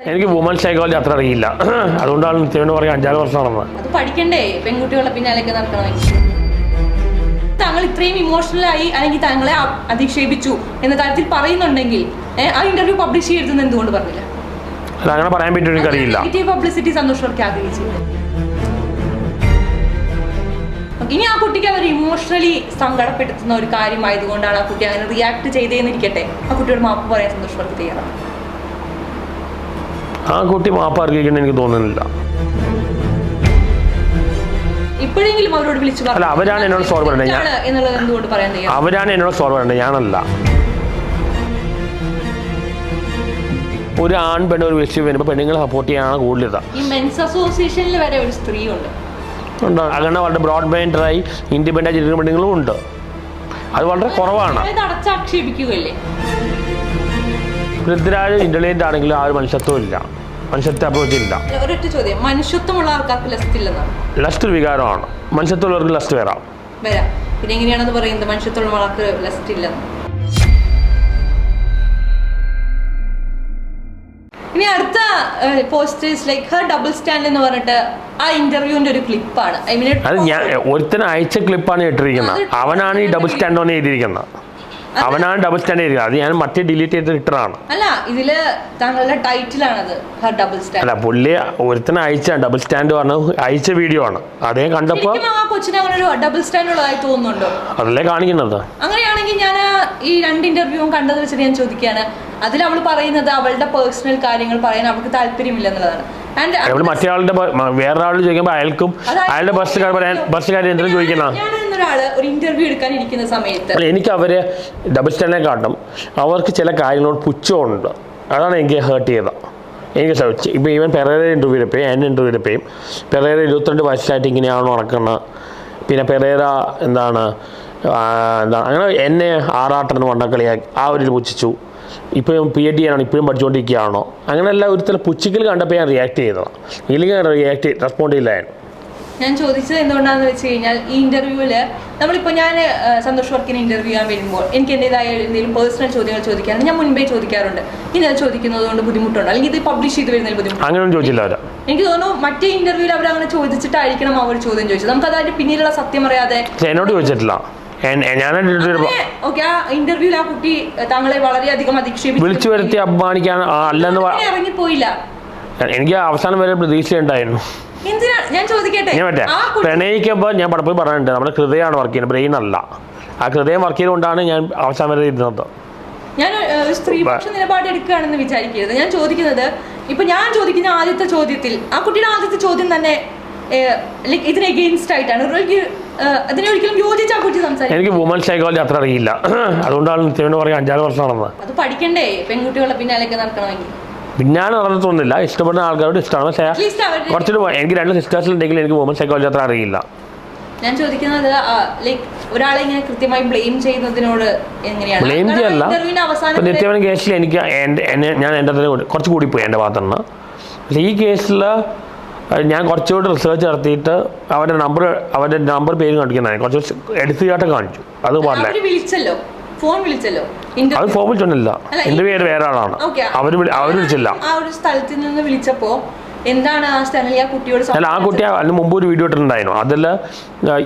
എനിക്ക് woman psychology അത്ര അറിയില്ല. അതുകൊണ്ടാണ് നിത്യവിന് പറയാൻ അഞ്ചാറ് വർഷം നടന്നത് അത് പഠിക്കണ്ടേ? പെൺകുട്ടികളുടെ പിന്നാലെയൊക്കെ നടക്കണമെങ്കിൽ താങ്കൾ ഇത്രയും ഇമോഷണൽ ആയി അല്ലെങ്കിൽ താങ്കളെ അ- അധിക്ഷേപിച്ചു എന്ന തരത്തിൽ പറയുന്നുണ്ടെങ്കിൽ ഏ, ആ ഇന്റർവ്യൂ പബ്ലിഷ് ചെയ്യരുതെന്ന് എന്തുകൊണ്ട് പറഞ്ഞില്ല? അങ്ങനെ പറയാൻ പറ്റും എനിക്കറിയില്ല നെഗറ്റീവ് പബ്ലിസിറ്റി സന്തോഷ് വർക്ക് ആഗ്രഹിച്ചു. ഇനി ആ കുട്ടിക്ക് അവർ ഇമോഷണലി സങ്കടപ്പെടുത്തുന്ന ഒരു കാര്യമായതുകൊണ്ടാണ് ആ കുട്ടി അങ്ങനെ റിയാക്ട് ചെയ്തേന്നിരിക്കട്ടെ? ആ കുട്ടിയോട് മാപ്പ് പറയാൻ സന്തോഷ് വർക്ക് തയ്യാറാണ്. ആ കുട്ടി മാപ്പ് അർഹിക്കണം എനിക്ക് തോന്നുന്നില്ല. ഇപ്പോഴെങ്കിലും അവരോട് വിളിച്ചു അല്ല, അവരാണ് എന്നോട് സോൾവ് പറഞ്ഞത്. ഞാൻ- എന്നുള്ളത് എന്തുകൊണ്ട് പറയാൻ തയ്യാറാണ്? അവരാണ് എന്നോട് സോൾവ് ചെയ്യേണ്ടത് ഞാനല്ല. ഒരു ആൺ പെണ്ണ് ഒരു വിഷയം വരുമ്പോൾ പെണ്ണുങ്ങളെ സപ്പോർട്ട് ചെയ്യാനാണ് കൂടുതൽ ഈ മെൻസ് അസോസിയേഷനിൽ വരെ ഒരു സ്ത്രീ ഉണ്ട്. ഉണ്ട് അങ്ങനെ വളരെ ബ്രോഡ് മൈൻഡറായി ഇൻഡിപെൻഡന്റ് പെണ്ണുങ്ങളും ഉണ്ട്. അത് വളരെ കുറവാണ്. അടച്ചാക്ഷേപിക്കുകയല്ലേ പൃഥ്വിരാജ് ഇന്റലിജന്റ് ആണെങ്കിലും ആ ഒരു മനുഷ്യത്വം ഇല്ല. മനുഷ്യത്വ അപ്രോച്ച് ഇല്ല. ഒരൊറ്റ ചോദ്യം. മനുഷ്യത്വമുള്ള ആൾക്കാർക്ക് ലസ്റ്റ് ഇല്ലെന്നാണ്? ലസ്റ്റ് ഒരു വികാരമാണ്. മനുഷ്യത്വമുള്ളവർക്ക് ലസ്റ്റ് വരാം വരാം. പിന്നെ എങ്ങനെയാണത് പറയുന്നത്? മനുഷ്യത്വമുള്ള ആൾക്ക് ലസ്റ്റ് ഇല്ലെന്ന്. ഇനി അടുത്ത posters like her double stand എന്ന് പറഞ്ഞിട്ട് ആ ഇന്റർവ്യൂവിന്റെ ഒരു ക്ലിപ്പാണ് ഐ മീൻ അത് ഞാൻ ഒരുത്തൻ അയച്ച ക്ലിപ്പാണ് ഇട്ടിരിക്കുന്നത് അവനാണ് ഈ ഡബിൾ സ്റ്റാൻഡ് എഴുതിയിരിക്കുന്നത്. അവനാണ് ഡബിൾ സ്റ്റാൻഡേർഡ് അത് ഞാൻ മറ്റേ ഡിലീറ്റ് ചെയ്ത് ഇട്ടതാണ്. അല്ല ഇതിൽ താങ്കളുടെ ടൈറ്റിലാണത് ഹർ ഡബിൾ സ്റ്റാൻഡ് അല്ല പുള്ളി ഒരുത്തന അയച്ച ഡബിൾ സ്റ്റാൻഡ് പറഞ്ഞ അയച്ച വീഡിയോ ആണ്. അതേ ഒരു ഡബിൾ സ്റ്റാൻഡ് ഉള്ളതായി തോന്നുന്നുണ്ടോ? അതല്ലേ കാണിക്കുന്നത്? അങ്ങനെയാണെങ്കിൽ ഞാൻ ഈ രണ്ട് ഇന്റർവ്യൂവും കണ്ടത് വെച്ചിട്ട് ഞാൻ ചോദിക്കുകയാണ്. അതിൽ അവൾ പറയുന്നത് അവളുടെ പേഴ്സണൽ കാര്യങ്ങൾ പറയാൻ അവൾക്ക് താല്പര്യമില്ല എന്നുള്ളതാണ് മറ്റേ ആളുടെ ബ- വേറെ ആൾ ചോദിക്കുമ്പോൾ അയാൾക്കും അയാളുടെ ബസ് ബസ് കാര്യം എന്തെങ്കിലും ചോദിക്കണം ഞാൻ എന്നൊരാൾ ഒരു ഇന്റർവ്യൂ എടുക്കാൻ ഇരിക്കുന്ന സമയത്ത് എനിക്ക് അവരെ ഡബിൾ സ്റ്റാൻഡിനെ കാട്ടും. അവർക്ക് ചില കാര്യങ്ങളോട് പുച്ഛമുണ്ട്. അതാണ് എനിക്ക് ഹേർട്ട് ചെയ്തത്. എനിക്ക് ശ്രമിച്ചു. ഇപ്പോൾ ഈവൻ പെരേര ഇന്റർവ്യൂ എടുപ്പയും എന്റെ ഇന്റർവ്യൂ എടുപ്പയും പെരേര ഇരുപത്തിരണ്ട് വയസ്സായിട്ട് ഇങ്ങനെയാണോ നടക്കുന്നത് പിന്നെ പെരേര എന്താണ് എന്താ എന്താണ് അങ്ങനെ എന്നെ ആറാട്ടെന്ന് വണ്ണക്കളിയാക്കി ആ ഒരു ഇത് ഇപ്പോഴും പി എച്ച് ഡി ആണോ ഇപ്പോഴും പഠിച്ചുകൊണ്ടിരിക്കുകയാണോ? അങ്ങനെയല്ല ഒരു തരം പുച്ഛിക്കൽ കണ്ടപ്പോൾ ഞാൻ റിയാക്ട് ചെയ്തതാണ് ഇല്ലെങ്കിൽ ഞാൻ റിയാക്ട് റെസ്പോണ്ട് ചെയ്യില്ലായിരുന്നു ഞാൻ ചോദിച്ചത് എന്തുകൊണ്ടാണെന്ന് വെച്ച് കഴിഞ്ഞാൽ ഈ ഇന്റർവ്യൂവിൽ നമ്മളിപ്പോൾ ഞാൻ സന്തോഷ് വർക്കിന് ഇന്റർവ്യൂ ചെയ്യാൻ വരുമ്പോൾ എനിക്ക് എന്റെതായ എന്തെങ്കിലും പേഴ്സണൽ ചോദ്യങ്ങൾ ചോദിക്കാറുണ്ട്. ഞാൻ മുൻപേ ചോദിക്കാറുണ്ട്. ഇനി അത് ചോദിക്കുന്നത് കൊണ്ട് ബുദ്ധിമുട്ടുണ്ടോ? അല്ലെങ്കിൽ ഇത് പബ്ലിഷ് ചെയ്ത് വരുന്നതിൽ ബുദ്ധിമുട്ട് അങ്ങനെയൊന്നും ചോദിച്ചില്ല എനിക്ക് തോന്നുന്നു മറ്റേ ഇന്റർവ്യൂവിൽ അവർ അങ്ങനെ ചോദിച്ചിട്ടായിരിക്കണം അവർ ചോദ്യം ചോദിച്ചത്. നമുക്ക് അതിന്റെ പിന്നീടുള്ള സത്യം അറിയാതെ എന്നോട് ചോദിച്ചിട്ടില്ല. ഞാൻ ഇന്റർവ്യൂവിൽ ആ കുട്ടി താങ്കളെ വളരെയധികം അധിക്ഷേപിച്ചു വിളിച്ചു വരുത്തി അപമാനിക്കാൻ അല്ലെന്ന് ഇറങ്ങിപ്പോയില്ല. എനിക്ക് അവസാനം വരെ പ്രതീക്ഷയുണ്ടായിരുന്നു ഞാൻ ചോദിക്കട്ടെ. പ്രണയിക്കുമ്പോൾ ഞാൻ പടപ്പിൽ പറഞ്ഞിട്ടുണ്ട് നമ്മുടെ ഹൃദയമാണ് വർക്ക് ചെയ്യുന്നത് ബ്രെയിൻ അല്ല. ആ ഹൃദയം വർക്ക് ചെയ്തുകൊണ്ടാണ് ഞാൻ അവസാനം വരെ ഇരുന്നത്. ഞാൻ സ്ത്രീപക്ഷ നിലപാട് എടുക്കുകയാണെന്ന് വിചാരിക്കരുത്. ഞാൻ ചോദിക്കുന്നത് ഇപ്പൊ ഞാൻ ചോദിക്കുന്ന ആദ്യത്തെ ചോദ്യത്തിൽ ആ കുട്ടിയുടെ ആദ്യത്തെ ചോദ്യം തന്നെ ലൈക്ക് ഇതിന് എഗെയിൻസ്റ്റ് ആയിട്ടാണ്. അതിനെ ഒരിക്കലും യോജിച്ച് ആ കുട്ടി സംസാരിക്കും. എനിക്ക് വുമൺ സൈക്കോളജി അത്ര അറിയില്ല. അതുകൊണ്ടാണ് നിത്യവിന് പറയാൻ അഞ്ചാറ് വർഷം നടന്നത്. അത് പഠിക്കണ്ടേ? പെൺകുട്ടികളെ പിന്നാലെയൊക്കെ നടക്കണമെങ്കിൽ. പിന്നാലെ നടന്നിട്ടൊന്നുമില്ല ഇഷ്ടപ്പെടുന്ന ആൾക്കാരോട് ഇഷ്ടമാണ്. പക്ഷേ കുറച്ചുകൂടി എനിക്ക് രണ്ട് സിസ്റ്റേഴ്സ് ഉണ്ടെങ്കിൽ എനിക്ക് വുമൺ സൈക്കോളജി അത്ര അറിയില്ല. ഞാൻ ചോദിക്കുന്നത് ലൈക്ക് ഒരാളെ ഇങ്ങനെ കൃത്യമായി ബ്ലെയിം ചെയ്യുന്നതിനോട് എങ്ങനെയാണ്? ബ്ലെയിം ചെയ്യല്ല. നിത്യവൻ കേസിൽ എനിക്ക് ഞാൻ എന്റെ തന്നെ കൂടി- പോയി എന്റെ ഭാഗത്തുനിന്ന്. പക്ഷേ ഈ കേസിൽ ഞാൻ കുറച്ചുകൂടി റിസർച്ച് നടത്തിയിട്ട് അവന്റെ നമ്പർ അവന്റെ നമ്പർ പേര് കാണിക്കുന്നതാണ് കുറച്ച് എടുത്തുചാട്ടം കാണിച്ചു. അത് പാടില്ല അത് വിളിച്ചല്ലോ. ഫോൺ വിളിച്ചല്ലോ. അത് ഇന്റർവ്യൂ അല്ല, എന്റെ പേര് വേറെ ആളാണ്. അവർ അവർ അവർ വിളിച്ചില്ല. ആ ഒരു സ്ഥലത്ത് നിന്ന് വിളിച്ചപ്പോ എന്താണ് ആ സ്ഥലം? ആ കുട്ടിയോട് അല്ല ആ കുട്ടി അതിന് മുമ്പ് ഒരു വീഡിയോ ഇട്ടിട്ടുണ്ടായിരുന്നു. അതല്ല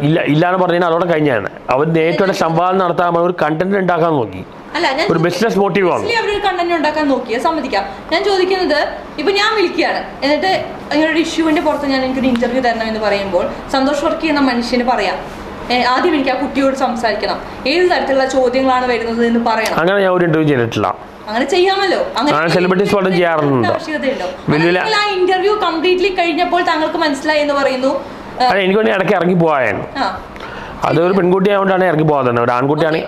ഇല്ല ഇല്ലാന്ന് പറഞ്ഞാൽ അതോടെ കഴിഞ്ഞാണ് അവർ നേരിട്ട് സംവാദം നടത്താൻ ഒരു കണ്ടന്റ് ഉണ്ടാക്കാൻ നോക്കി. ഒരു ബിസിനസ് മോട്ടീവ് ആണ്. അവർ കണ്ടന്റ് ഉണ്ടാക്കാൻ നോക്കിയ സമ്മതിക്കാം. ഞാൻ ചോദിക്കുന്നത് ഇപ്പൊ ഞാൻ വിളിക്കുകയാണ്. എന്നിട്ട് ഇങ്ങനെ ഒരു ഇഷ്യൂവിന്റെ പുറത്ത് ഞാൻ എനിക്കൊരു ഇന്റർവ്യൂ തരണം എന്ന് പറയുമ്പോൾ സന്തോഷ് വർക്ക് ചെയ്യുന്ന മനുഷ്യന് പറയാം. ആദ്യം എനിക്ക് ആ കുട്ടിയോട് സംസാരിക്കണം. ഏത് തരത്തിലുള്ള ചോദ്യങ്ങളാണ് വരുന്നത് എന്ന് പറയണം. അങ്ങനെ ഞാൻ ഒരു ഇന്റർവ്യൂ ചെയ്തിട്ടില്ല. അങ്ങനെ ചെയ്യാമല്ലോ. അങ്ങനെ സെലിബ്രിറ്റീസ് പലതും ചെയ്യാറുണ്ട്. ആവശ്യകതയുണ്ടോ? ആ ഇന്റർവ്യൂ കംപ്ലീറ്റ്ലി കഴിഞ്ഞപ്പോൾ താങ്കൾക്ക് മനസ്സിലായി എന്ന് പറയുന്നു. എനിക്ക് വേണ്ടി ഇടയ്ക്ക് ഇറങ്ങി പോയായിരുന്നു അത് ഒരു പെൺകുട്ടി ആയതുകൊണ്ടാണ് ഇറങ്ങി പോകാതെ ഒരു ആൺകുട്ടിയാണ്.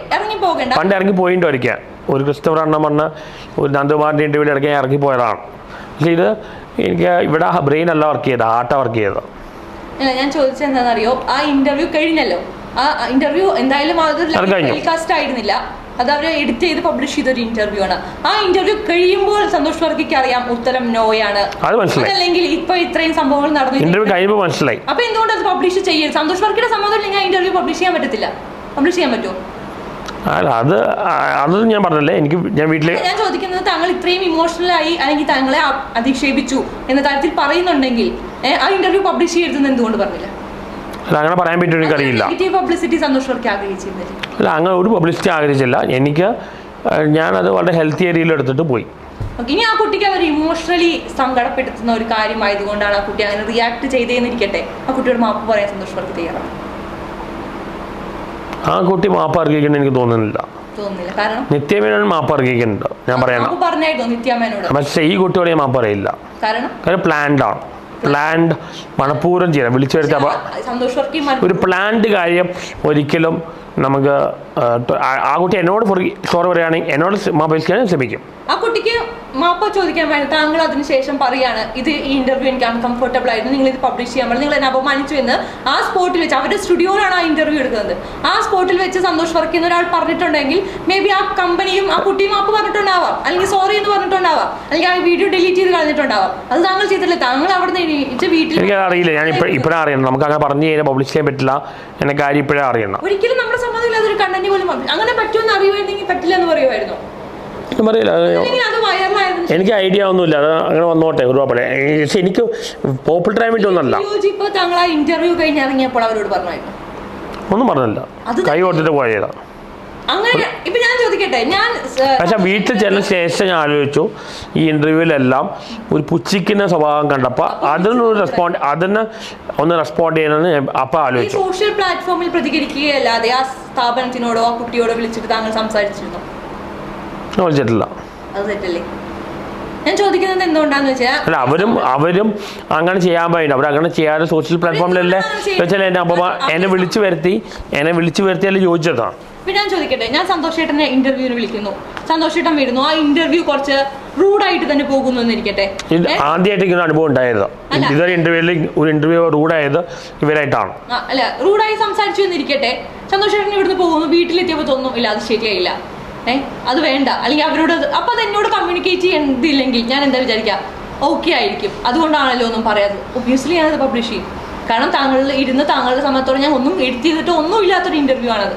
പണ്ട് ഇറങ്ങി പോയിട്ടോ ഒരിക്കൽ. ഒരു ക്രിസ്തവർ എണ്ണം പറഞ്ഞ ഒരു നന്ദകുമാറിന്റെ ഇന്റർവ്യൂവിൽ ഇടയ്ക്ക് ഞാൻ ഇറങ്ങി പോയതാണ്. പക്ഷേ ഇത് എനിക്ക് ഇവിടെ ബ്രെയിൻ അല്ല വർക്ക് ചെയ്തത് ഹാർട്ടാണ് വർക്ക് ചെയ്തത്. ഞാൻ ചോദിച്ചത് എന്താണെന്നറിയോ? ആ ഇന്റർവ്യൂ കഴിഞ്ഞല്ലോ. ആ ഇന്റർവ്യൂ എന്തായാലും അതൊരു അത് ടെലികാസ്റ്റ് ആയിരുന്നില്ല. അത് അവർ എഡിറ്റ് ചെയ്ത് പബ്ലിഷ് ചെയ്ത ഒരു ഇന്റർവ്യൂ ആണ്. ആ ഇന്റർവ്യൂ കഴിയുമ്പോൾ സന്തോഷ് വർഗിക്ക് അറിയാം ഉത്തരം നോയാണ്. അത് മനസ്സിലായി. അതല്ലെങ്കിൽ ഇപ്പൊ ഇത്രയും സംഭവങ്ങൾ നടന്നു മനസ്സിലായി. അപ്പൊ എന്തുകൊണ്ട് അത് പബ്ലിഷ് ചെയ്യരുത്? സന്തോഷ് വർഗിയുടെ സമ്മതം ഇല്ലെങ്കിൽ ആ ഇന്റർവ്യൂ പബ്ലിഷ് ചെയ്യാൻ പറ്റത്തില്ല. പബ്ലിഷ് ചെയ്യാൻ പറ്റുമോ? അല്ല അത് അത് ഞാൻ പറഞ്ഞല്ലേ എനിക്ക് ഞാൻ വീട്ടിൽ ഞാൻ ചോദിക്കുന്നത് താങ്കൾ ഇത്രയും ഇമോഷണൽ ആയി അല്ലെങ്കിൽ താങ്കളെ അധിക്ഷേപിച്ചു എന്ന തരത്തിൽ പറയുന്നുണ്ടെങ്കിൽ ആ ഇന്റർവ്യൂ പബ്ലിഷ് ചെയ്യരുതെന്ന് എന്തുകൊണ്ട് പറഞ്ഞില്ല? അല്ല അങ്ങനെ പറയാൻ പറ്റും എനിക്കറിയില്ല അല്ല അങ്ങനെ ഒരു പബ്ലിസിറ്റി ആഗ്രഹിച്ചില്ല. എനിക്ക് ഞാനത് വളരെ ഹെൽത്തി ഏരിയയിൽ എടുത്തിട്ട് പോയി. ഇനി ആ കുട്ടിക്ക് അവർ ഇമോഷണലി സങ്കടപ്പെടുത്തുന്ന ഒരു കാര്യമായതുകൊണ്ടാണ് ആ കുട്ടി അങ്ങനെ റിയാക്ട് ചെയ്തേന്നിരിക്കട്ടെ. ആ കുട്ടിയോട് മാപ്പ് പറയാൻ സന്തോഷ് വർക്ക് തയ്യാറാണ്. ആ കുട്ടി മാപ്പ് അർഹിക്കണം എനിക്ക് തോന്നുന്നില്ല. നിത്യമേനോൻ മാപ്പ് അർഹിക്കുന്നുണ്ട്. ഞാൻ പറയണം. നിത്യാമേനോട്? പക്ഷേ ഈ കുട്ടിയോട് ഞാൻ മാപ്പ് പറയില്ല. കാരണം? പ്ലാൻഡ് ആണ്. പ്ലാൻഡ് മണപ്പൂരം ചെയ്യണം. വിളിച്ചു വരുത്തി ഒരു പ്ലാൻഡ് കാര്യം ഒരിക്കലും നമുക്ക് ആ, കുട്ടി എന്നോട് സോറി പറയുകയാണെങ്കിൽ എന്നോട് മൊബൈൽ ശ്രമിക്കും. ആ കുട്ടിക്ക് മാപ്പ ചോദിക്കാൻ വേണ്ടി. താങ്കൾ അതിനുശേഷം പറയാണ് ഇത് ഈ ഇന്റർവ്യൂ എനിക്ക് അൺകംഫർട്ടബിൾ ആയിരുന്നു നിങ്ങൾ ഇത് പബ്ലിഷ് ചെയ്യാൻ പറഞ്ഞു നിങ്ങൾ എന്നെ അപമാനിച്ചു എന്ന്. ആ സ്പോട്ടിൽ വെച്ച് അവരുടെ സ്റ്റുഡിയോയിലാണ് ആ ഇന്റർവ്യൂ എടുക്കുന്നത്. ആ സ്പോട്ടിൽ വെച്ച് സന്തോഷ് വർക്ക് ചെയ്യുന്ന ഒരാൾ പറഞ്ഞിട്ടുണ്ടെങ്കിൽ മേ ബി ആ കമ്പനിയും ആ കുട്ടിയും മാപ്പ് പറഞ്ഞിട്ടുണ്ടാവാം. അല്ലെങ്കിൽ സോറി എന്ന് പറഞ്ഞിട്ടുണ്ടാവാം. അല്ലെങ്കിൽ ആ വീഡിയോ ഡിലീറ്റ് ചെയ്ത് കളഞ്ഞിട്ടുണ്ടാവാം. അത് താങ്കൾ ചെയ്തിട്ടില്ല. താങ്കൾ അവിടെ നിന്ന് വീട്ടിൽ അറിയില്ല. ഞാൻ ഇപ്പോഴാണ് അറിയണം നമുക്ക് അങ്ങനെ പറഞ്ഞു കഴിഞ്ഞാൽ പബ്ലിഷ് ചെയ്യാൻ പറ്റില്ല. എന്ന കാര്യം ഇപ്പോഴാണ് അറിയണം ഒരിക്കലും നമ്മുടെ സമ്മതമില്ലാതെ ഒരു കണ്ടന്റ് പോലും അങ്ങനെ പറ്റുമെന്ന് അറിയുമായിരുന്നെങ്കിൽ പറ്റില്ല എന്ന് പറയുമായിരുന്നു. അത് എനിക്ക് ഐഡിയ ഒന്നുമില്ല. അത് അങ്ങനെ വന്നോട്ടെ ഒരുപാട്. പക്ഷെ എനിക്ക് പോപ്പുലർ ആയി ഒന്നല്ല ഇന്റർവ്യൂ കഴിഞ്ഞ് ഇറങ്ങിയപ്പോൾ അവരോട് പറഞ്ഞായിരുന്നു. ഒന്നും പറഞ്ഞില്ല. കൈ കൊടുത്തിട്ട് പോയതാ. പക്ഷെ വീട്ടിൽ ചെന്ന ശേഷം ഞാൻ ആലോചിച്ചു ഈ ഇന്റർവ്യൂവിലെല്ലാം ഒരു പുച്ഛിക്കുന്ന സ്വഭാവം കണ്ടപ്പോൾ അതിനൊരു റെസ്പോണ്ട് അതിന് ഒന്ന് റെസ്പോണ്ട് ചെയ്യണമെന്ന് ഞാൻ അപ്പം ആലോചിച്ചു. സോഷ്യൽ പ്ലാറ്റ്ഫോമിൽ പ്രതികരിക്കുകയല്ലാതെ ആ സ്ഥാപനത്തിനോടോ ആ കുട്ടിയോടോ വിളിച്ചിട്ട് താങ്കൾ സംസാരിച്ചിരുന്നു? തെറ്റല്ലേ? ഞാൻ ചോദിക്കുന്നത് എന്തുകൊണ്ടാന്ന് വെച്ചാൽ അല്ല അവരും അവരും അങ്ങനെ ചെയ്യാൻ പറ്റില്ല അവർ അങ്ങനെ ചെയ്യാതെ സോഷ്യൽ പ്ലാറ്റ്ഫോമിലല്ലേ വെച്ചാൽ എന്നെ അമ്മ എന്നെ വിളിച്ചു വരുത്തി എന്നെ വിളിച്ചു വരുത്തിയാൽ ചോദിച്ചതാണ് പിന്നെ ഞാൻ ചോദിക്കട്ടെ ഞാൻ സന്തോഷേട്ടനെ ഇന്റർവ്യൂവിന് വിളിക്കുന്നു. സന്തോഷേട്ടൻ വരുന്നു. ആ ഇന്റർവ്യൂ കുറച്ച് റൂഡായിട്ട് തന്നെ പോകുന്നു എന്നിരിക്കട്ടെ? ആദ്യമായിട്ട് ഇങ്ങനെ അനുഭവം ഉണ്ടായത്. ഇതൊരു ഇന്റർവ്യൂവിൽ ഒരു ഇന്റർവ്യൂ റൂഡായത് ഇവരായിട്ടാണ്. അല്ല റൂഡായി സംസാരിച്ചു എന്നിരിക്കട്ടെ. സന്തോഷേട്ടൻ ഇവിടുന്ന് പോകുന്നു. വീട്ടിലെത്തിയപ്പോൾ തോന്നുന്നു ഇല്ല അത് ശരിയായില്ല. അത് വേണ്ട. അല്ലെങ്കിൽ അവരോട് അപ്പൊ അത് എന്നോട് കമ്മ്യൂണിക്കേറ്റ് ചെയ്യുന്നില്ലെങ്കിൽ ഞാൻ എന്താ വിചാരിക്കാം? ഓക്കെ ആയിരിക്കും. അതുകൊണ്ടാണല്ലോ ഒന്നും പറയാത്തത്. ഒബ്വിയസ്ലി ഞാനത് പബ്ലിഷ് ചെയ്യും. കാരണം താങ്കൾ ഇരുന്ന് താങ്കളുടെ സമയത്തോടെ ഞാൻ ഒന്നും എഡിറ്റ് ചെയ്തിട്ട് ഒന്നും ഇല്ലാത്തൊരു ഇന്റർവ്യൂ ആണത്.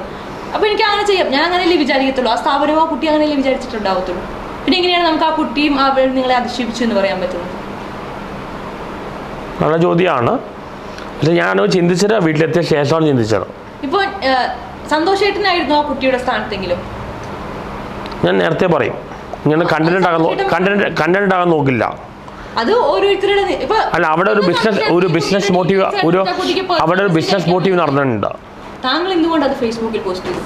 അപ്പൊ എനിക്ക് അങ്ങനെ ചെയ്യാം. ഞാൻ അങ്ങനെയല്ലേ വിചാരിക്കത്തുള്ളൂ. ആ സ്ഥാപനവും ആ കുട്ടി അങ്ങനെയല്ലേ വിചാരിച്ചിട്ടുണ്ടാവത്തുള്ളൂ. പിന്നെ എങ്ങനെയാണ് നമുക്ക് ആ കുട്ടിയും അവർ നിങ്ങളെ അധിക്ഷേപിച്ചു എന്ന് പറയാൻ പറ്റുന്നത്? നല്ല ചോദ്യമാണ്. പക്ഷെ ഞാൻ ചിന്തിച്ചത് വീട്ടിലെത്തിയ ശേഷമാണ് ചിന്തിച്ചത്. ഇപ്പോൾ സന്തോഷേട്ടനായിരുന്നു ആ കുട്ടിയുടെ സ്ഥാനത്തെങ്കിലും. ഞാൻ നേരത്തെ പറയും. ഇങ്ങനെ കണ്ടന്റ് ആകാൻ കണ്ടന്റ് കണ്ടന്റ് ആകാൻ നോക്കില്ല. അത് ഓരോരുത്തരുടെ അല്ല അവിടെ ഒരു ബിസിനസ് ഒരു ബിസിനസ് മോട്ടീവ് ഒരു അവിടെ ഒരു ബിസിനസ് മോട്ടീവ് നടന്നിട്ടുണ്ട്. താങ്കൾ എന്തുകൊണ്ട് അത് ഫേസ്ബുക്കിൽ പോസ്റ്റ് ചെയ്തു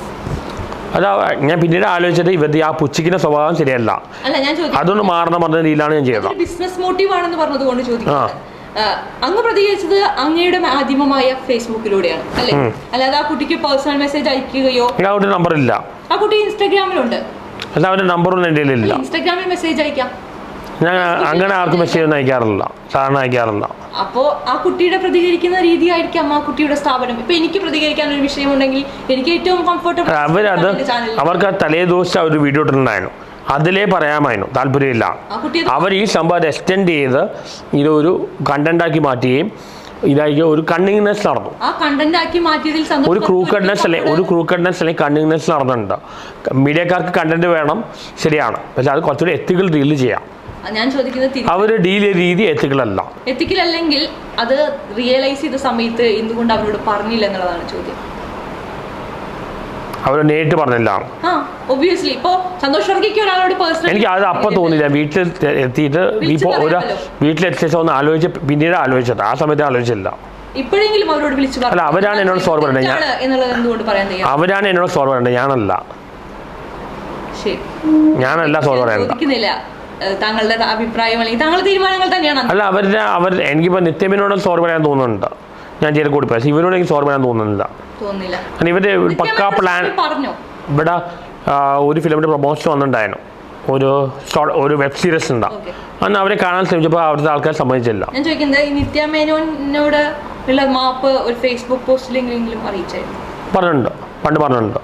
അത് ഞാൻ പിന്നീട് ആലോചിച്ചിട്ട് ഇവരുടെ ആ പുച്ഛിക്കുന്ന സ്വഭാവം ശരിയല്ല. അല്ല അതൊന്ന് മാറണം പറഞ്ഞ രീതിയിലാണ് ഞാൻ ചെയ്തത്. ബിസിനസ് മോട്ടീവ് ആണെന്ന് പറഞ്ഞതുകൊണ്ട് ചോദിക്കുന്നത് അങ്ങ് പ്രതികരിച്ചത് അങ്ങയുടെ മാധ്യമമായ ഫേസ്ബുക്കിലൂടെയാണ് അല്ലേ? അല്ലാതെ ആ കുട്ടിക്ക് പേഴ്സണൽ മെസ്സേജ് അയക്കുകയോ ആ നമ്പർ ഇല്ല. ആ കുട്ടി ഇൻസ്റ്റാഗ്രാമിലുണ്ട്. അല്ല അവന്റെ നമ്പറൊന്നും എന്റെ കയ്യിലില്ല. ഇൻസ്റ്റാഗ്രാമിൽ മെസ്സേജ് അയക്കാം. ഞാൻ അങ്ങനെ ആർക്കും മെസ്സേജ് ഒന്നും അയക്കാറില്ല. സാധാരണ അയക്കാറില്ല. അപ്പോ ആ കുട്ടിയുടെ പ്രതികരിക്കുന്ന രീതി ആയിരിക്കാം ആ കുട്ടിയുടെ സ്ഥാപനം. ഇപ്പൊ എനിക്ക് പ്രതികരിക്കാൻ ഒരു വിഷയമുണ്ടെങ്കിൽ എനിക്ക് ഏറ്റവും കംഫർട്ടബിൾ അവരത് അവർക്ക് ആ തലേ ദിവസം ഒരു വീഡിയോ ഇട്ടിട്ടുണ്ടായിരുന്നു. അതിലേ പറയാമായിരുന്നു. താല്പര്യമില്ല. അവർ ഈ സംഭവം എക്സ്റ്റെൻഡ് ചെയ്ത് ഇതൊരു കണ്ടന്റാക്കി മാറ്റുകയും ഇതായി ഒരു കണ്ണിങ്നെസ് നടന്നു. ആ കണ്ടന്റ് ആക്കി മാറ്റിയതിൽ ഒരു ക്രൂക്കഡ്നെസ് അല്ലെ ഒരു ക്രൂക്കഡ്നെസ് അല്ലെങ്കിൽ കണ്ണിങ്നെസ് നടന്നിട്ടുണ്ട്. മീഡിയക്കാർക്ക് കണ്ടന്റ് വേണം ശരിയാണ്. പക്ഷെ അത് കുറച്ചുകൂടി എത്തിക്കൽ ഡീൽ ചെയ്യാം. ഞാൻ ചോദിക്കുന്നത് അവർ ഡീൽ ചെയ്ത രീതി എത്തിക്കലല്ല അല്ലെങ്കിൽ അത് റിയലൈസ് ചെയ്ത സമയത്ത് എന്തുകൊണ്ട് അവരോട് പറഞ്ഞില്ല എന്നുള്ളതാണ് ചോദ്യം. അവർ നേരിട്ട് പറഞ്ഞില്ല. ഒബിയസ്ലി ഇപ്പോ സന്തോഷ് വർഗിക്ക് ഒരാളോട് പേഴ്സണൽ എനിക്ക് അത് അപ്പൊ തോന്നില്ല വീട്ടിൽ എത്തിയിട്ട് ഇപ്പോൾ ഒരു. വീട്ടിലെത്തിയ ശേഷം ഒന്ന് ആലോചിച്ച് പിന്നീട് ആലോചിച്ചത്. ആ സമയത്ത് ആലോചിച്ചില്ല. ഇപ്പോഴെങ്കിലും അവരോട് വിളിച്ചു അല്ല, അവരാണ് എന്നോട് സോർവ് പറഞ്ഞത്. ഞാൻ- അവരാണ് എന്നോട് സോർവ് പറയേണ്ടത് ഞാനല്ല. ഞാനല്ല സോർവ് ഏഹ് താങ്കളുടെ അഭിപ്രായം അല്ലെങ്കിൽ താങ്കളുടെ തീരുമാനങ്ങൾ തന്നെയാണ്. അല്ല അവരുടെ അവർ എനിക്കിപ്പോ നിത്യമിനോട് സോറി പറയാൻ തോന്നുന്നുണ്ട്. ഞാൻ ചെയ്ത് കൂടി പക്ഷേ ഇവരോട് എനിക്ക് പറയാൻ തോന്നുന്നില്ല. കാരണം ഒരു പക്കാ പ്ലാൻ ഇവിടെ ഒരു ഫിലിമിന്റെ പ്രൊമോഷൻ വന്നിട്ടുണ്ടായിരുന്നു. ഒരു ഷോർട്ട് ഒരു വെബ് സീരീസ് ഉണ്ടാ. അന്ന് അവരെ കാണാൻ ശ്രമിച്ചപ്പോൾ അവിടുത്തെ ആൾക്കാർ സമ്മതിച്ചില്ല. ഞാൻ ചോദിക്കുന്നത് ഈ നിത്യ മേനോനോട് ഉള്ള മാപ്പ് ഒരു ഫേസ്ബുക്ക് പോസ്റ്റിലെങ്കിലും അറിയിച്ചായിരുന്നു. പറഞ്ഞിട്ടുണ്ട്. പണ്ട് പറഞ്ഞിട്ടുണ്ട്.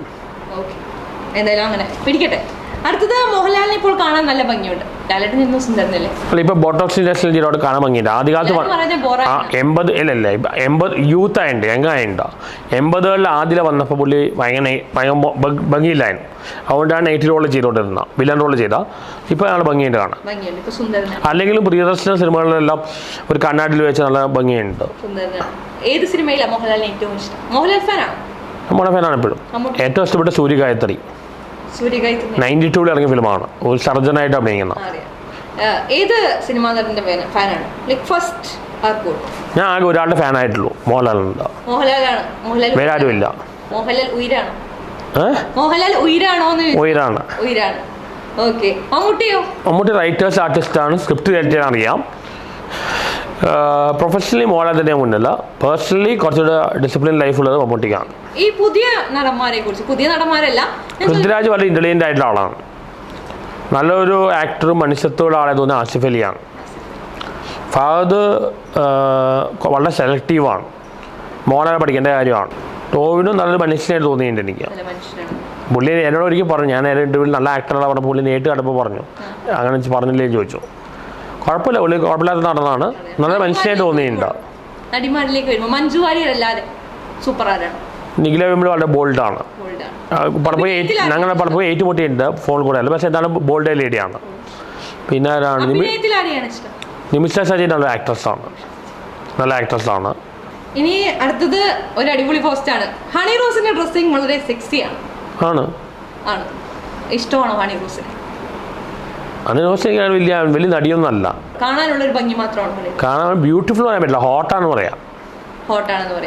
എന്തായാലും അങ്ങനെ. പിടിക്കട്ടെ. അടുത്തത് മോഹൻലാലിനെ ഇപ്പോൾ കാണാൻ നല്ല ഭംഗിയുണ്ട്. ലാലേട്ടൻ നിന്നും സുന്ദരനല്ലേ അല്ല ഇപ്പോൾ ബോട്ടോക്സ് ഇൻഡസ്ട്രിയിൽ ചെയ്തോട് കാണാൻ ഭംഗിയുണ്ട്. ആദ്യകാലത്ത്. എൺപത് ഇല്ല ഇല്ല ഇപ്പം എൺപത് യൂത്ത് ആയിട്ടുണ്ട് യങ്ങായുണ്ടോ എൺപതുകളിൽ ആദ്യം വന്നപ്പോൾ പുള്ളി ഭയങ്കര ഭംഗിയില്ലായിരുന്നു. അതുകൊണ്ടാണ് എയ്റ്റി റോൾ ചെയ്തുകൊണ്ടിരുന്നത്. വില്ലൻ റോൾ ചെയ്ത. ഇപ്പൊ അയാൾ ഭംഗിയുണ്ട് കാണാം ഇപ്പൊ അല്ലെങ്കിലും പ്രിയദർശന സിനിമകളിലെല്ലാം ഒരു കണ്ണാടിൽ വെച്ച് നല്ല ഭംഗിയുണ്ട്. ഏത് സിനിമയിലാണ് മോഹൻലാലിന് ഏറ്റവും ഇഷ്ടം? മോഹൻലാൽ ഫാനാണ് നമ്മുടെ ഫാനാണ് എപ്പോഴും ഏറ്റവും ഇഷ്ടപ്പെട്ട സൂര്യഗായത്രി. സൂര്യകായത്തിന് നയന്റി ടൂവിൽ ഇറങ്ങിയ ഫിലിമാണ്. ഒരു സർജനായിട്ട് അഭിനയിക്കുന്ന. ഏത് സിനിമാ നടന്റെ ഫാനാണ്. ലൈക് ഫസ്റ്റ് ഞാൻ ആകെ ഒരാളുടെ ഫാനായിട്ടുള്ളൂ. മോഹൻലാലുണ്ട്. മോഹൻലാലാണ്. മോഹൻലാൽ വേറെ ആരുമില്ല മോഹൻലാൽ ഉയരാണ്. മോഹൻലാൽ ഉയരാണോ. ഉയരാണ്. ഉയരാണ്. ഓക്കെ മമ്മൂട്ടിയോ? മമ്മൂട്ടി റൈറ്റേഴ്സ് ആർട്ടിസ്റ്റാണ് സ്ക്രിപ്റ്റ് ഡയറക്ടർ അറിയാം. പ്രൊഫഷണലി മോളെ തന്നെ മുന്നല്ല പേഴ്സണലി കുറച്ചുകൂടെ ഡിസിപ്ലിൻ ലൈഫുള്ളത് മമ്മൂട്ടിക്കാണ്. ഈ പുതിയ നടന്മാരെ കുറിച്ച് പുതിയ നടന്മാരല്ല പൃഥ്വിരാജ് വളരെ ഇന്റലിജന്റ് ആയിട്ടുള്ള ആളാണ്. നല്ലൊരു ആക്ടറും മനുഷ്യത്വമുള്ള ആളെ തോന്നുന്നത് ആസിഫ് അലിയാണ്. ഫഹദ് ആ, വളരെ സെലക്റ്റീവാണ് മോനെ പഠിക്കേണ്ട കാര്യമാണ്. ടോവിനും നല്ലൊരു മനുഷ്യനായിട്ട് തോന്നിയിട്ടുണ്ട് എനിക്ക്. പുള്ളി എന്നോട് ഒരിക്കൽ പറഞ്ഞു ഞാൻ എന്റെ വീട്ടിൽ നല്ല ആക്ടറാണ് പറഞ്ഞു പുള്ളി നേരിട്ട് കടപ്പ് പറഞ്ഞു. അങ്ങനെ പറഞ്ഞില്ലേ ചോദിച്ചു. കുഴപ്പമില്ല പുള്ളി കുഴപ്പമില്ലാത്ത നടന്നാണ് നല്ല മനുഷ്യനായിട്ട് തോന്നിയിട്ടുണ്ട്. നടിമാരിലേക്ക് വരുമ്പോൾ മഞ്ജു വാര്യർ അല്ലാതെ സൂപ്പർ ആരാണ് നിഖില വിമൽ വളരെ ബോൾഡാണ് പലപ്പോഴും ഞങ്ങളെ പലപ്പോഴും ഏറ്റുമുട്ടിയിട്ടുണ്ട് ഫോൺ കൂടെ. പക്ഷെ പക്ഷേ എന്താണ് ബോൾഡ് ലേഡിയാണ് പിന്നെ ആരാണ്? നിമിഷ സജി നല്ല ആക്ട്രസ്സാണ് നല്ല ആക്ട്രസ്സാണ് ഇനി അടുത്തത് ഒരു അടിപൊളി പോസ്റ്റ് ആണ്. ഹണി റോസിന്റെ ഡ്രസ്സിംഗ് വളരെ സെക്സിയാണ് ആണ്. ആണ്. ഇഷ്ടമാണോ ഹണി റോസിന്? ദിവസം വലിയ വലിയ നടിയൊന്നുമല്ല. കാണാനുള്ള ഒരു ഭംഗി മാത്രമാണ് കാണാൻ ബ്യൂട്ടിഫുൾ പറയാൻ പറ്റില്ല. ഹോട്ടാണെന്ന് പറയാം.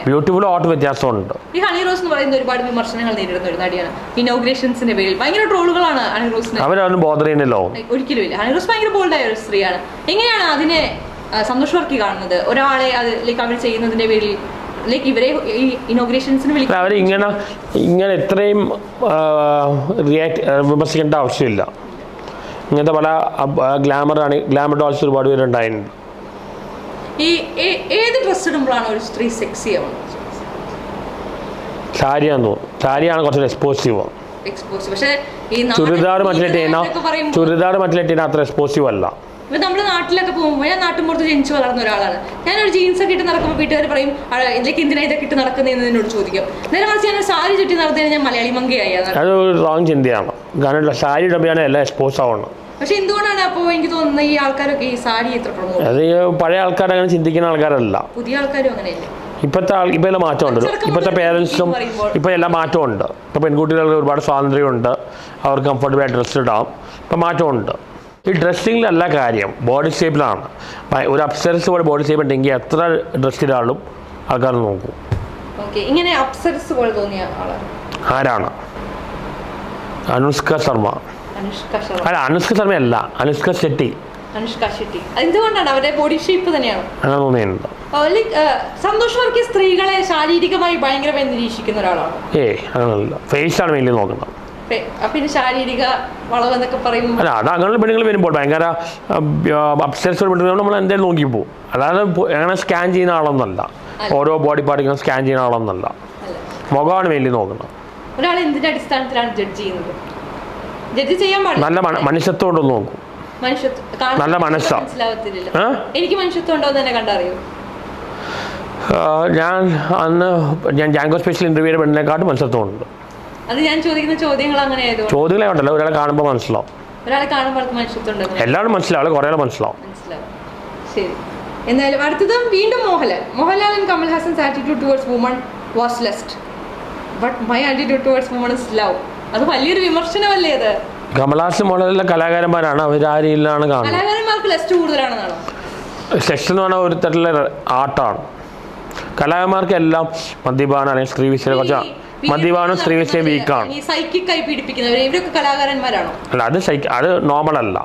ബ്യൂട്ടിഫുൾ ഹോട്ട് വ്യത്യാസമുണ്ട്. ഈ ഹണി റോസ് എന്ന് പറയുന്ന ഒരുപാട് വിമർശനങ്ങൾ നേരിടുന്ന ഒരു നടിയാണ്. ഇനോഗ്രേഷൻസിന്റെ പേരിൽ. ഭയങ്കര ട്രോളുകളാണ് ഹണി റോസിന്. അവരൊന്നും ബോധർ ചെയ്യുന്നില്ലോ. ഒരിക്കലും ഇല്ല. ഹണി റോസ് ഭയങ്കര ബോൾഡായ ഒരു സ്ത്രീയാണ്. എങ്ങനെയാണ് അതിനെ സന്തോഷവർക്കി സന്തോഷ് വർക്കി കാണുന്നത്? ഒരാളെ അത് ലൈക്ക് അവർ ചെയ്യുന്നതിന്റെ പേരിൽ ലൈക്ക് ഇവരെ ഈ ഇനോഗ്രേഷൻസിന് വിളിക്കുക അവർ ഇങ്ങനെ ഇത്രയും റിയാക്ട് വിമർശിക്കേണ്ട ആവശ്യമില്ല. ഇങ്ങനത്തെ പല ഗ്ലാമർ ആണ് ഗ്ലാമർ ഡോൾസ് ഒരുപാട് പേരുണ്ടായിട്ടുണ്ട്. ഈ ഏത് ഡ്രസ് ഇടുമ്പോഴാണ് ഒരു സ്ത്രീ സെക്സി ആവുന്നത് സാരിയാന്ന് തോന്നുന്നു. സാരിയാണ് കുറച്ചൊരു എക്സ്പോസീവ് ചുരിദാർ മറ്റിലെ ചുരിദാർ മറ്റിലിട്ട് അത്ര എക്സ്പോസീവ് അല്ല. ഇപ്പൊ നമ്മൾ നാട്ടിലൊക്കെ പോകുമ്പോൾ ഞാൻ നാട്ടുമ്പുറത്ത് ജനിച്ചു വളർന്ന ഒരാളാണ്. ഞാനൊരു ജീൻസ് ഒക്കെ ഇട്ട് നടക്കുമ്പോൾ വീട്ടുകാർ പറയും "ആ, ഇതിലേക്ക് എന്തിനാ ഇതൊക്കെ ഇട്ട് നടക്കുന്നതെന്ന് എന്നോട് ചോദിക്കും. നേരെ മറിച്ച് ഞാൻ സാരി ചുറ്റി നടന്നു ഞാൻ മലയാളി മങ്കയായി അതാണ് അത് ഒരു റോങ് ചിന്തയാണ്. കാരണം സാരി ഇടുമ്പോഴാണ് എല്ലാം എക്സ്പോസ് ആവണം. പക്ഷെ എന്തുകൊണ്ടാണ് അപ്പോൾ എനിക്ക് തോന്നുന്നത് ഈ ആൾക്കാരൊക്കെ ഈ സാരി ഇത്ര അത് പഴയ ആൾക്കാർ അങ്ങനെ ചിന്തിക്കുന്ന ആൾക്കാരല്ല. പുതിയ ആൾക്കാരും അങ്ങനെയല്ലേ? ഇപ്പോഴത്തെ ആൾ ഇപ്പോൾ എല്ലാം മാറ്റമുണ്ട്. ഇപ്പോഴത്തെ പേരൻസും. ഇപ്പോൾ എല്ലാം മാറ്റമുണ്ട്. ഇപ്പോൾ പെൺകുട്ടികൾക്ക് ഒരുപാട് സ്വാതന്ത്ര്യമുണ്ട്. അവർക്ക് കംഫർട്ടബിൾ ആയിട്ട് ഡ്രസ്സ് ഇടാം. ഇപ്പം മാറ്റമുണ്ട്. ഈ ഡ്രസ്സിങ്ങിലല്ല കാര്യം. ബോഡി ഷേപ്പിലാണ് ഒരു അപ്സരസ് പോലെ ബോഡി ഷേപ്പ് ഉണ്ടെങ്കിൽ എത്ര ഡ്രസ് ഇടാളും ആൾക്കാർ നോക്കും. ഇങ്ങനെ അപ്സരസ് പോലെ തോന്നിയ ആരാണ്? അനുഷ്ക ശർമ്മ. അല്ല അനുഷ്ക ശർമ്മ അല്ല. അനുഷ്ക ഷെട്ടി. അനുഷ്ക ഷെട്ടി. എന്തുകൊണ്ടാണ്? അവരുടെ ബോഡി ഷേപ്പ് തന്നെയാണ്. അങ്ങനെ തോന്നിയിട്ടുണ്ട്. ലൈക്ക് സന്തോഷ് വർക്കി സ്ത്രീകളെ ശാരീരികമായി ഭയങ്കരമായി നിരീക്ഷിക്കുന്ന ഒരാളാണ്. ഏ ഫേസ് ആണ് മെയിൻലി നോക്കുന്നത്. പിന്നെ ശാരീരിക വളവെന്നൊക്കെ പറയുമ്പോൾ അല്ല അത് അങ്ങനെയുള്ള പെണ്ണുങ്ങൾ വരുമ്പോൾ ഭയങ്കര അപ്സ്റ്റേഴ്സ് പെണ്ണുങ്ങൾ നമ്മൾ എന്തായാലും നോക്കി പോകും അല്ലാതെ അങ്ങനെ സ്കാൻ ചെയ്യുന്ന ആളൊന്നല്ല. ഓരോ ബോഡി പാർട്ടി ഇങ്ങനെ സ്കാൻ ചെയ്യുന്ന ആളൊന്നല്ല. മുഖമാണ് മെയിൻലി നോക്കുന്നത്. ഒരാൾ എന്തിന്റെ അടിസ്ഥാനത്തിലാണ് ജഡ്ജ് ചെയ്യുന്നത്? ജഡ്ജ് ചെയ്യാൻ നല്ല മന- മനുഷ്യത്വം ഉണ്ടോ നോക്കും നല്ല മനസ്സാ. എനിക്ക് മനുഷ്യത്വം ഉണ്ടോ എന്ന് തന്നെ കണ്ടറിയൂ? ഞാൻ അന്ന് ഞാൻ ജാങ്കോ സ്പെഷ്യൽ ഇന്റർവ്യൂയുടെ പെണ്ണിനെക്കാട്ടും മനുഷ്യത്വം ഉണ്ട് അത് ഞാൻ ചോദിക്കുന്ന ചോദ്യങ്ങൾ അങ്ങനെ ആയതുകൊണ്ട് ചോദ്യങ്ങളെ ഉണ്ടല്ലോ. ഒരാളെ കാണുമ്പോൾ മനസ്സിലാവും. ഒരാളെ കാണുമ്പോൾ മനുഷ്യത്വം എല്ലാവരും മനസ്സിലാവും. കുറേ മനസ്സിലാവും. മനസ്സിലാവും. ശരി. എന്തായാലും അടുത്തത് വീണ്ടും Mohanlal. Mohanlal and Kamal Haasan's attitude towards woman was lust but my attitude towards woman is love അത് വലിയൊരു വിമർശനമല്ലേ അത്? കമലാസ് മോഹൻലാലിലെ കലാകാരന്മാരാണ്. അവർ ആ രീതിയിലാണ് കാണുന്നത്. കലാകാരന്മാർക്ക് ലെസ്റ്റ് കൂടുതലാണെന്നാണോ? ലെസ്റ്റ് എന്ന് പറഞ്ഞാൽ ഒരു തരത്തിലുള്ള ആർട്ടാണ്. കലാകാരന്മാർക്ക് എല്ലാം മദ്യപാനം അല്ലെങ്കിൽ സ്ത്രീ വിഷയം കുറച്ച് മദ്യപാനം സ്ത്രീ നിശ്ചയം വീക്കാണ് ഈ സൈക്കിക് ആയി പീഡിപ്പിക്കുന്നവർ ഇവരൊക്കെ കലാകാരന്മാരാണോ? അല്ല അത് സൈക്ക് അത് നോർമൽ അല്ല.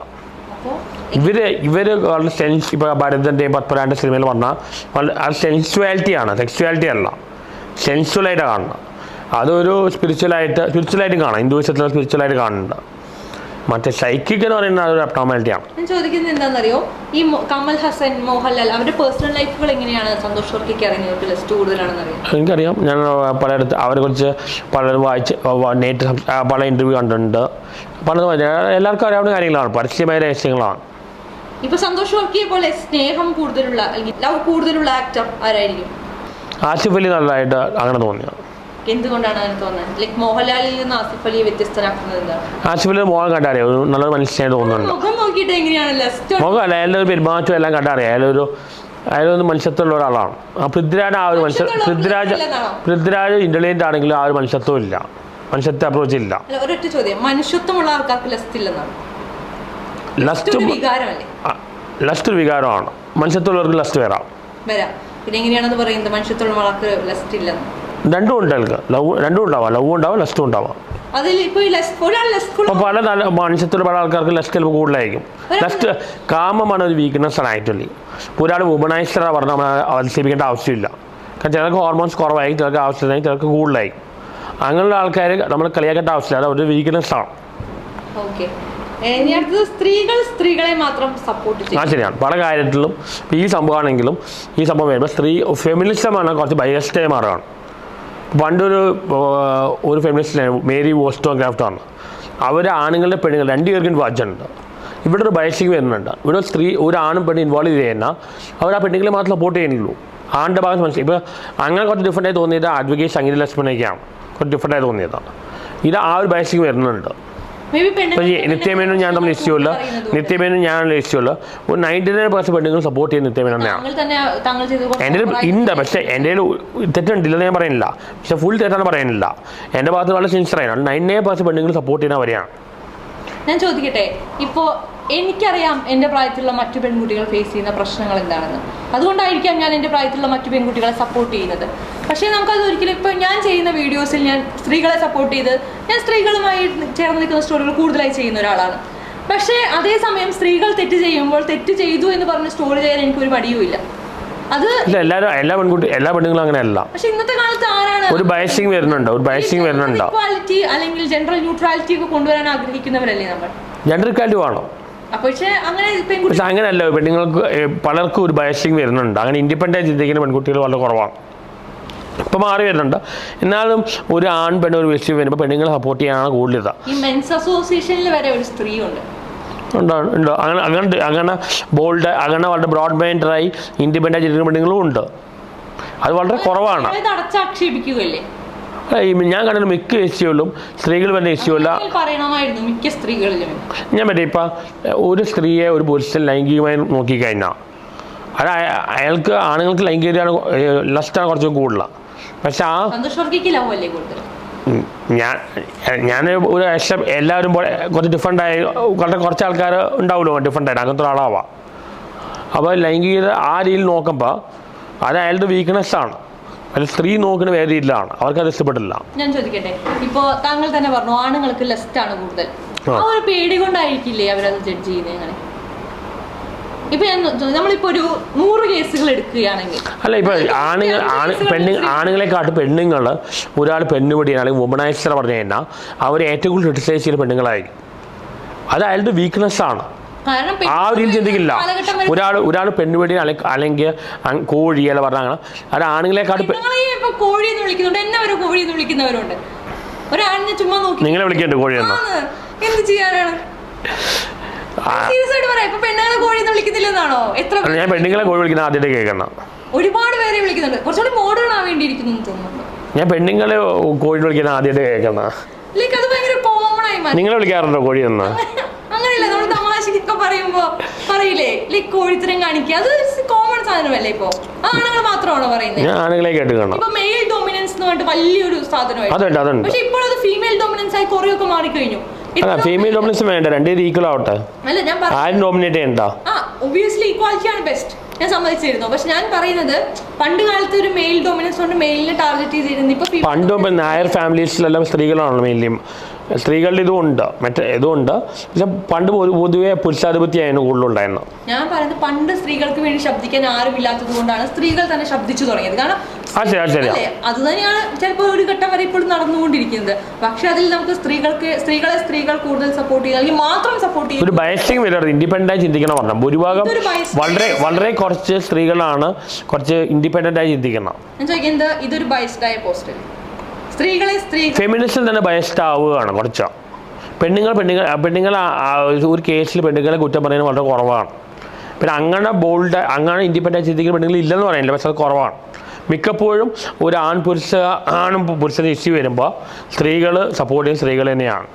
ഇവർ ഇവർ വളരെ സെൻസ് ഇപ്പോൾ ഭരതന്റെയും പത്മരാന്റെ സിനിമയിൽ പറഞ്ഞാൽ അത് സെൻസുവാലിറ്റിയാണ് സെക്സ്വാലിറ്റി അല്ല. സെൻസുവലായിട്ട് കാണണം അതൊരു സ്പിരിച്വലായിട്ട് സ്പിരിച്വലായിട്ട് കാണാം. സ്പിരിച്വൽ ആയിട്ട് കാണുന്നുണ്ട്. മറ്റേ സൈക്കിക് എന്ന് പറയുന്ന ഒരു അബ്നോമാലിറ്റിയാണ് ഞാൻ ചോദിക്കുന്നത് എന്താണെന്നറിയോ? ഈ കമൽ ഹസൻ മോഹൻലാൽ അവരുടെ പേഴ്സണൽ ലൈഫുകൾ എങ്ങനെയാണ് സന്തോഷ് വർക്കിക്ക് അറിയുന്നത് ലിസ്റ്റ് കൂടുതലാണെന്നറിയാം? എനിക്കറിയാം. ഞാൻ പലയിടത്ത് അവരെ കുറിച്ച് പലരും വായിച്ച് നേരിട്ട് പല ഇന്റർവ്യൂ കണ്ടിട്ടുണ്ട്. പലതും വായിച്ചു എല്ലാവർക്കും അറിയാവുന്ന കാര്യങ്ങളാണ്. പരസ്യമായ രഹസ്യങ്ങളാണ്. ഇപ്പൊ സന്തോഷ് വർക്കിയെ പോലെ സ്നേഹം കൂടുതലുള്ള ലവ് കൂടുതലുള്ള ആക്ടർ ആരായിരിക്കും? ആസിഫ് അലി നല്ലതായിട്ട് അങ്ങനെ തോന്നിയത് എന്തുകൊണ്ടാണ് അങ്ങനെ തോന്നുന്നത്? ലൈക് മോഹൻലാലിൽ നിന്ന് ആസിഫ് അലിയെ വ്യത്യസ്തനാക്കുന്നത് എന്താണ്? ആസിഫ് അലി മോഹൻ കണ്ടറിയാം? ഒരു നല്ലൊരു മനുഷ്യനായിട്ട് തോന്നുന്നുണ്ട്. മുഖം നോക്കിയിട്ട് എങ്ങനെയാണ്? ലെസ്റ്റ് മുഖം അല്ല അയാളുടെ ഒരു പെരുമാറ്റം എല്ലാം കണ്ടറിയാം. അയാളൊരു അയാളൊരു മനുഷ്യത്വമുള്ള ഒരാളാണ്. ആ പൃഥ്വിരാജ് ആ ഒരു മനുഷ്യ പൃഥ്വിരാജ്? പൃഥ്വിരാജ് ഇന്റലിജന്റ് ആണെങ്കിലും ആ ഒരു മനുഷ്യത്വം ഇല്ല. മനുഷ്യത്വ അപ്രോച്ച് ഇല്ല. ഒരൊറ്റ ചോദ്യം. മനുഷ്യത്വമുള്ള ആൾക്കാർക്ക് ലെസ്റ്റ് ഇല്ലെന്നാണ്. ലസ്റ്റ് ഒരു വികാരമാണ്. മനുഷ്യത്വമുള്ളവർക്ക് ലസ്റ്റ് വരാം വരാം. പിന്നെ എങ്ങനെയാണെന്ന് പറയുന്നത്? മനുഷ്യത്വമുള്ള ആൾക്ക് ലസ്റ്റ് ഇല്ലെന്ന്. രണ്ടും ഉണ്ട് ലവ് രണ്ടും ഉണ്ടാവാം. ലവ് ഉണ്ടാവാം ലസ്റ്റും ഉണ്ടാവാം. അപ്പോൾ പല നല്ല മനുഷ്യത്തിൽ പല ആൾക്കാർക്ക് ലസ്റ്റ് ചിലപ്പോൾ കൂടുതലായിരിക്കും. ലസ്റ്റ് കാമമാണ് ഒരു വീക്ക്നെസ് ആണ് ആക്ച്വലി ഒരാൾ വുമണൈസർ പറഞ്ഞാൽ നമ്മൾ അവതരിപ്പിക്കേണ്ട ആവശ്യമില്ല. കാരണം ചിലർക്ക് ഹോർമോൺസ് കുറവായി ചിലർക്ക് ആവശ്യമായി ചിലർക്ക് കൂടുതലായി. അങ്ങനെയുള്ള ആൾക്കാർ നമ്മൾ കളിയാക്കേണ്ട ആവശ്യമില്ല. അത് ഒരു വീക്ക്നെസ് ആണ്. സ്ത്രീകൾ സ്ത്രീകളെ മാത്രം സപ്പോർട്ട് ആ ശരിയാണ്. പല കാര്യത്തിലും ഈ സംഭവമാണെങ്കിലും ഈ സംഭവം വരുമ്പോൾ സ്ത്രീ ഫെമിനിസമാണ് കുറച്ച് ബയസ്റ്റേ മാറുകയാണ്. പണ്ടൊരു ഒരു ഫെമിനിസ്റ്റ് മേരി വോസ്റ്റോ ക്രാഫ്റ്റാണ് അവർ ആണുങ്ങളുടെ പെണ്ണുങ്ങൾ രണ്ട് പേർക്കും വാച്ചുണ്ട് ഇവിടെ ഒരു ബയസിങ് വരുന്നുണ്ട്. ഇവിടെ സ്ത്രീ ഒരു ആണും പെണ്ണും ഇൻവോൾവ് കഴിഞ്ഞാൽ അവർ ആ പെണ്ണുങ്ങളെ മാത്രം സപ്പോർട്ട് ചെയ്യുന്നുള്ളൂ. ആണിന്റെ ഭാഗത്ത് മനസ്സിലായി. ഇപ്പോൾ അങ്ങനെ കുറച്ച് ഡിഫറന്റ് തോന്നിയത് അഡ്വക്കേറ്റ് സംഗീത ലക്ഷ്മണയ്ക്കാണ് കുറച്ച് ഡിഫറന്റ് തോന്നിയതാണ്. ഇത് ആ ഒരു ബയസിങ് വരുന്നുണ്ട്. നിത്യമേനും ഞാൻ തമ്മിൽ ഇഷ്യൂ ഇല്ല നിത്യമേനും ഞാൻ ഇഷ്യൂ ഇല്ല ഒരു നയന്റി നയൻ പേഴ്സൺ പെണ്ണുങ്ങൾ സപ്പോർട്ട് ചെയ്യുന്ന നിത്യമേന തന്നെയാണ് എന്റെ ഉണ്ട് പക്ഷേ എന്റെ തെറ്റുണ്ടില്ലെന്ന് ഞാൻ പറയുന്നില്ല. പക്ഷെ ഫുൾ തെറ്റാണ് പറയുന്നില്ല. എന്റെ ഭാഗത്ത് വളരെ സിൻസിയറാണ് നയൻ നയൻ പേഴ്സൺ പെണ്ണുങ്ങൾ സപ്പോർട്ട് ചെയ്യുന്ന വരെയാണ്. ഞാൻ ചോദിക്കട്ടെ ഇപ്പോ എനിക്കറിയാം എന്റെ പ്രായത്തിലുള്ള മറ്റു പെൺകുട്ടികൾ ഫേസ് ചെയ്യുന്ന പ്രശ്നങ്ങൾ എന്താണെന്ന്. അതുകൊണ്ടായിരിക്കാം ഞാൻ എന്റെ പ്രായത്തിലുള്ള മറ്റു പെൺകുട്ടികളെ സപ്പോർട്ട് ചെയ്യുന്നത്. പക്ഷേ നമുക്കത് ഒരിക്കലും ഇപ്പോൾ ഞാൻ ചെയ്യുന്ന വീഡിയോസിൽ ഞാൻ സ്ത്രീകളെ സപ്പോർട്ട് ചെയ്ത് ഞാൻ സ്ത്രീകളുമായി ചേർന്ന് നിൽക്കുന്ന സ്റ്റോറികൾ കൂടുതലായി ചെയ്യുന്ന ഒരാളാണ്. പക്ഷേ അതേസമയം സ്ത്രീകൾ തെറ്റ് ചെയ്യുമ്പോൾ തെറ്റ് ചെയ്തു എന്ന് പറഞ്ഞ് സ്റ്റോറി ചെയ്യാൻ എനിക്കൊരു മടിയുമില്ല അത് ഇല്ല എല്ലാവരും എല്ലാ പെൺകുട്ടി എല്ലാ പെണ്ണുങ്ങളും അങ്ങനെയല്ല. പക്ഷെ ഇന്നത്തെ കാലത്ത് ആരാണ് ഒരു ബയസിങ് വരുന്നുണ്ടോ? ഒരു ബയസിങ് വരുന്നുണ്ടോ? ഇക്വാലിറ്റി അല്ലെങ്കിൽ ജനറൽ ന്യൂട്രാലിറ്റി ഒക്കെ കൊണ്ടുവരാൻ ആഗ്രഹിക്കുന്നവരല്ലേ നമ്മൾ? ജെൻഡർ ഇക്വാലിറ്റി വേണം? പക്ഷേ അങ്ങനെയല്ല പെണ്ണുങ്ങൾക്ക് പലർക്കും ഒരു ബയസിങ് വരുന്നുണ്ട്. അങ്ങനെ ഇൻഡിപെൻഡന്റ് ചിന്തിക്കുന്ന പെൺകുട്ടികൾ വളരെ കുറവാണ്. ഇപ്പം മാറി വരുന്നുണ്ട്. എന്നാലും ഒരു ആൺ പെണ് ഒരു വിഷയം വരുമ്പോൾ പെണ്ണുങ്ങളെ സപ്പോർട്ട് ചെയ്യാനാണ് കൂടുതൽ ഈ മെൻസ് അസോസിയേഷനിൽ വരെ ഒരു സ്ത്രീ ഉണ്ട് അങ്ങനെ അങ്ങനെ അങ്ങനെ ബോൾഡ് അങ്ങനെ വളരെ ബ്രോഡ് മൈൻഡായി ഇൻഡിപെൻഡന്റ് ചിന്തിക്കുന്ന പെണ്ണുങ്ങളും ഉണ്ട്. അത് വളരെ കുറവാണ്. അടച്ചാക്ഷേപിക്കുകയല്ലേ ഞാൻ കണ്ട മിക്ക ഇഷ്യൂകളും സ്ത്രീകൾ വരുന്ന അങ്ങനെ മിക്ക സ്ത്രീകളിലും. ഞാൻ പറ്റേ ഇപ്പം ഒരു സ്ത്രീയെ ഒരു പുരുഷൻ ലൈംഗികമായി നോക്കിക്കഴിഞ്ഞാൽ അത് അയ- അയാൾക്ക് ആണുങ്ങൾക്ക് ലൈംഗികതയാണ് ലസ്റ്റാണ് കുറച്ചും കൂടുതലാണ് പക്ഷെ ആ ഞാൻ ഞാൻ ഒരു ലക്ഷം എല്ലാവരും പോലെ കുറച്ച് ഡിഫറെന്റ് ആയി കുറച്ച് കുറച്ച് ആൾക്കാർ ഉണ്ടാവുമല്ലോ ഡിഫറെന്റ് ആയിട്ട്? അങ്ങനത്തെ ഒരാളാവാം. അപ്പോൾ ലൈംഗികത ആ രീതിയിൽ നോക്കുമ്പോൾ അത് അയാളുടെ വീക്ക്നെസ് ആണ് അത് സ്ത്രീ നോക്കുന്ന വേറെ അവർക്ക് അത് ഇഷ്ടപ്പെട്ടില്ല ഞാൻ ചോദിക്കട്ടെ ഇപ്പോ താങ്കൾ തന്നെ പറഞ്ഞു ആണുങ്ങൾക്ക് ലെസ്റ്റ് ആണ് കൂടുതൽ. ആ. ഒരു പേടി കൊണ്ടായിരിക്കില്ലേ അവരത് ജഡ്ജ് ചെയ്യുന്നത് അങ്ങനെ ഇപ്പൊ നമ്മളിപ്പോ ഒരു നൂറ് കേസുകൾ എടുക്കുകയാണെങ്കിൽ. അല്ല ഇപ്പൊ ആണുങ്ങൾ ആണ് പെണ്ണു ആണുങ്ങളെക്കാട്ട് പെണ്ണുങ്ങൾ ഒരാൾ പെണ്ണുപിടിയാണ് അല്ലെങ്കിൽ വുമണൈസർ പറഞ്ഞു കഴിഞ്ഞാൽ അവർ ഏറ്റവും കൂടുതൽ ക്രിട്ടിസൈസ് ചെയ്യുന്ന പെണ്ണുങ്ങളായിരിക്കും. അത് അയാളുടെ വീക്ക്നെസ് ആണ്. ആ ഒരു രീതിയിൽ ചിന്തിക്കില്ല. ഒരാൾ ഒരാൾ പെണ്ണുപേടി അല്ലെങ്കിൽ കോഴി അല്ല പറഞ്ഞ അങ്ങനെ അത് ആണുങ്ങളെക്കാട്ട് കോഴി എന്ന് വിളിക്കുന്നുണ്ട്. എന്നെ വരെ കോഴി എന്ന് വിളിക്കുന്നവരുണ്ട്. ഒരാണിനെ ചുമ്മാ നോക്കി. നിങ്ങളെ വിളിക്കണ്ട കോഴി എന്ന്? ആന്ന്. എന്ത് ചെയ്യാനാണ്? സീരിയസ് ആയിട്ട് പറയാം. ഇപ്പൊ പെണ്ണുങ്ങളെ കോഴി എന്ന് വിളിക്കുന്നില്ലെന്നാണോ? എത്ര ഞാൻ പെണ്ണുങ്ങളെ കോഴി വിളിക്കുന്ന ആദ്യത്തെ കേൾക്കണം ഒരുപാട് പേരെ വിളിക്കുന്നുണ്ട്. കുറച്ചുകൂടി മോഡേൺ ആവേണ്ടിയിരിക്കുന്നു തോന്നുന്നു ഞാൻ പെണ്ണുങ്ങളെ കോഴി വിളിക്കുന്ന ആദ്യത്തെ കേൾക്കുന്ന. ലൈക്ക് അത് ഭയങ്കര കോമൺ ആയി മാറി. നിങ്ങളെ വിളിക്കാറുണ്ടോ കോഴി എന്ന്? അങ്ങനെയല്ല നമ്മൾ തമാശക്കൊക്കെ പറയുമ്പോ പറയില്ലേ ലൈക്ക് കോഴിത്തരം കാണിക്കുക. അത് കോമൺ സാധനമല്ലേ ഇപ്പൊ? ആണുങ്ങൾ മാത്രമാണോ പറയുന്നത് ഞാൻ ആണുങ്ങളെ കേട്ട് കാണാം ഇപ്പൊ മെയിൽ ഡോമിനൻസ് എന്ന് പറഞ്ഞിട്ട് വലിയൊരു സാധനമായി അതുണ്ട് അതുണ്ട്. പക്ഷെ ഇപ്പോൾ അത് ഫീമെയിൽ ഡോമിനൻസ് ആയി കുറെയൊക്കെ മാറിക്കഴിഞ്ഞു. അല്ല ഫീമെയിൽ ഡോമിനൻസ് വേണ്ട രണ്ടേ ഈക്വൽ ആവട്ടെ. അല്ല ഞാൻ പറ ആരും ഡോമിനേറ്റ് ചെയ്യണ്ട. ആ ഒബിയസ്ലി ഈക്വാലിറ്റി ആണ് ബെസ്റ്റ് ഞാൻ സമ്മതിച്ചിരുന്നു. പക്ഷെ ഞാൻ പറയുന്നത് പണ്ട് കാലത്ത് ഒരു മെയിൽ ഡോമിനൻസ് കൊണ്ട് മെയിലിനെ ടാർഗറ്റ് ചെയ്തിരുന്നു ഇപ്പൊ female പണ്ടും ഇപ്പം നായർ ഫാമിലീസിലെല്ലാം സ്ത്രീകളാണല്ലോ മെയിൻലിയും സ്ത്രീകളുടെ ഇതും ഉണ്ട്. മറ്റേ ഇതും ഉണ്ട്. പക്ഷെ പണ്ട് പൊതു- പൊതുവെ പുരുഷാധിപത്യമായിരുന്നു കൂടുതലുണ്ടായിരുന്നു ഞാൻ പറയുന്നത് പണ്ട് സ്ത്രീകൾക്ക് വേണ്ടി ശബ്ദിക്കാൻ ആരുമില്ലാത്തത് കൊണ്ടാണ് സ്ത്രീകൾ തന്നെ ശബ്ദിച്ചു തുടങ്ങിയത്. കാരണം അത് തന്നെയാണ് ചിലപ്പോൾ ഒരു ഘട്ടം വരെ ഇപ്പോഴും നടന്നുകൊണ്ടിരിക്കുന്നത്. പക്ഷെ അതിൽ നമുക്ക് സ്ത്രീകൾക്ക് സ്ത്രീകളെ സ്ത്രീകൾ കൂടുതൽ സപ്പോർട്ട് ചെയ്യുക അല്ലെങ്കിൽ മാത്രം സപ്പോർട്ട് ഒരു ബയസിംഗ് ബയസിങ് വരരുത് ഇൻഡിപെൻഡന്റ് ആയി ചിന്തിക്കണം പറഞ്ഞു. ഭൂരിഭാഗം വളരെ വളരെ കുറച്ച് സ്ത്രീകളാണ് കുറച്ച് ഇൻഡിപെൻഡന്റ് ആയി ചിന്തിക്കണം. ഞാൻ ചോദിക്കുന്നത് ഇതൊരു ബയസ്ഡായ പോസ്റ്റ് സ്ത്രീകളെ സ്ത്രീ ഫെമിനിസം തന്നെ ബയസ്ഡ് ആവുകയാണ് കുറച്ച്. പെണ്ണുങ്ങൾ പെണ്ണുങ്ങൾ പെണ്ണുങ്ങൾ ഒരു കേസിൽ പെണ്ണുങ്ങളെ കുറ്റം പറയുന്നത് വളരെ കുറവാണ്. പിന്നെ അങ്ങനെ ബോൾഡ് അങ്ങനെ ഇൻഡിപെൻഡൻസ് ചിന്തിക്കുന്ന പെണ്ണുങ്ങൾ ഇല്ലെന്ന് പറയുന്നില്ല പക്ഷെ അത് കുറവാണ്. മിക്കപ്പോഴും ഒരു ആൺ പുരുഷ ആണും പുരുഷന് ഇഷ്യൂ വരുമ്പോൾ സ്ത്രീകൾ സപ്പോർട്ട് ചെയ്യുന്ന സ്ത്രീകൾ തന്നെയാണ്.